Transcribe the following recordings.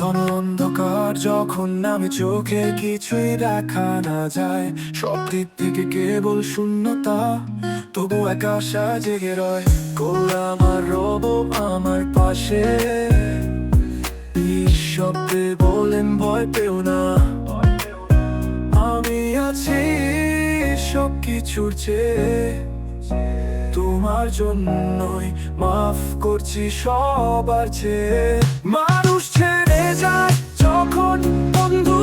ঘন অন্ধকার, যখন নামে চোখে কিছুই দেখা না যায়, সব দিক থেকে কেবল শূন্যতা। তবু এক জেগে রয় কোল আমার রব আমার পাশে। নিঃশব্দে বলেন, ভয় পেও না। আমি আছি সব কিছুর চেয়ে। তোমার জন্যই মাফ করছি সবার চেয়ে। মানুষ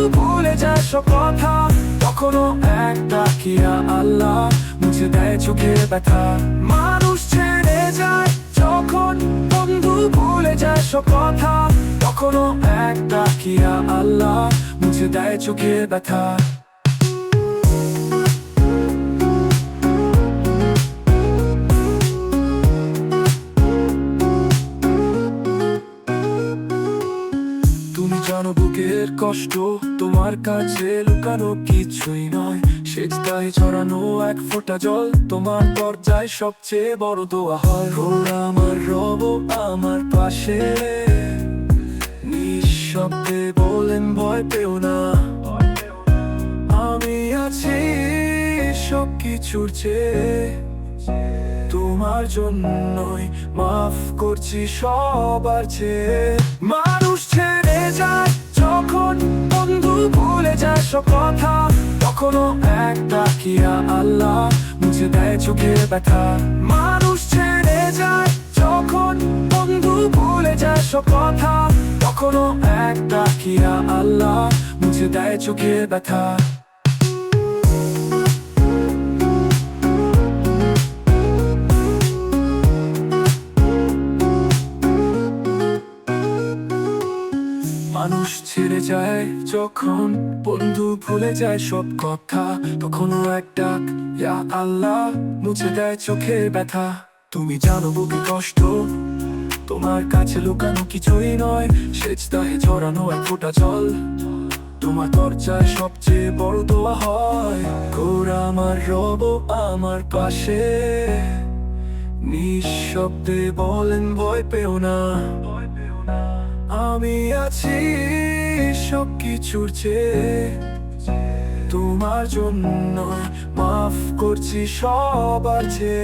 ভুলে যায় সব কথা। কখনো এক ডাকিয়া আল্লাহ? মুছে দেয় চোখে ব্যথা। মানুষ ছেড়ে যায় যখন বন্ধু ভুলে যায় সব কথা। কখনো এক ডাকিয়া আল্লাহ? মুছে দেয় চোখে ব্যথা। তুমি জানো বুকের কষ্ট, তোমার কাছে লুকানো কিছুই নয়। সেজদায় ছড়ানো এক ফোঁটা জল, তোমার দরজায় সবচেয়ে বড় দোয়া হয়। ওরা আমার রব, আমার পাশে। নিঃশব্দে বলেন, ভয় পেও না। আমি আছি সব কিছুর চেয়ে। তোমার জন্যই মাফ করছি সবার চেয়ে। মানুষ ছেড়ে যায়, যখন বন্ধু ভুলে যায় সব কথা, তখনও এক ডাকিয়া আল্লাহ মুছে দেয় চোখে ব্যথা। মানুষ ছেড়ে যায়, যখন বন্ধু ভুলে যায় সব কথা, তখনও এক ডাকিয়া আল্লাহ মুছে দেয় চোখে ব্যথা। মানুষ ছেড়ে যায় যখন বন্ধু ভুলে যায় সব কথা। তখনও এক ডাক, ইয়া আল্লাহ মুছে দেয় চোখের ব্যথা। তুমি জানো বুকে কষ্ট, তোমার কাছে লুকানো কিছুই নয়। সেচ দাহে ছড়ানো এক ফোঁটা জল, তোমার দরজায় সবচেয়ে বড় দোয়া হয়। কোর আমার রব আমার পাশে। নিঃশব্দে বলেন, ভয় পেও না। আমি আছি সব কিছুর চেয়ে। তোমার জন্য মাফ করছি সব আছে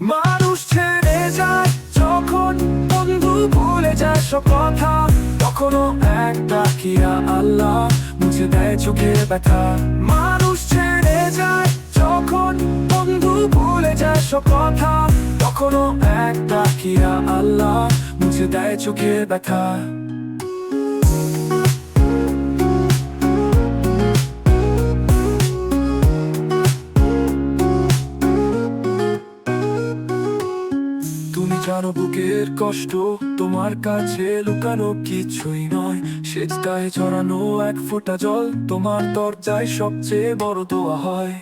মানুষ ছেড়ে যায় যখন বন্ধু ভুলে যায় সব কথা। তখনও এক ডাকিয়া আল্লাহ মুছে দেয় চোখে ব্যথা। মানুষ ছেড়ে যায় যখন বন্ধু ভুলে যায় সব কথা। তখনও এক ডাকিয়া আল্লাহ মুছে দেয় চোখে ব্যথা। তুমি জানো বুকের কষ্ট, তোমার কাছে লুকানো কিছুই নয়। সেজদায় ছড়ানো এক ফোঁটা জল, তোমার দরজায় সবচেয়ে বড় দোয়া হয়।